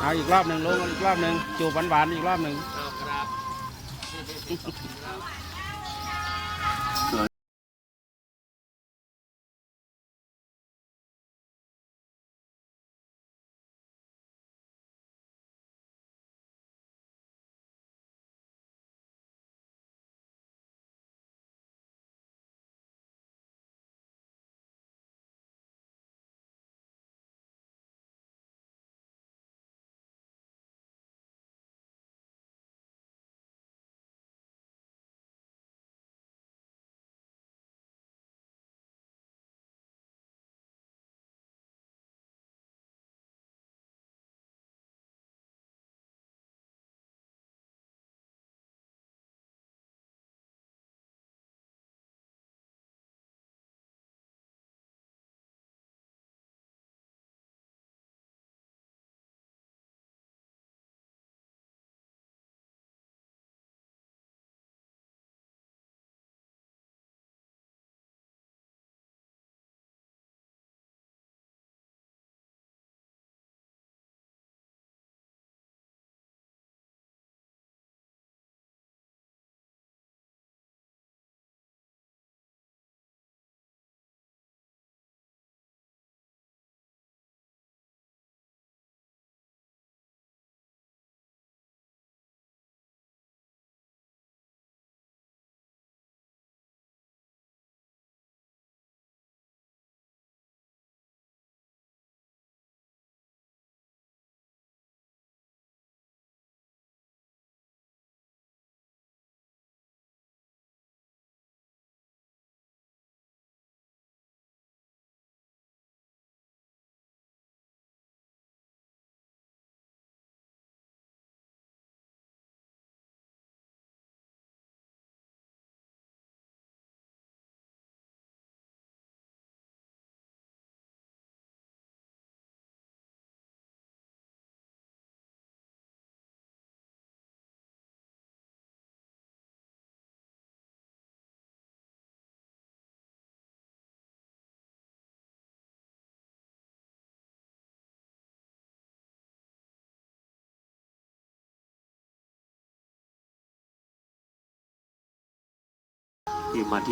เอาอีกรอบหนึ่งลุงอีกรอบหนึ่งจูบหวานๆอีกรอบหนึ่ง ครับ ที่มาที่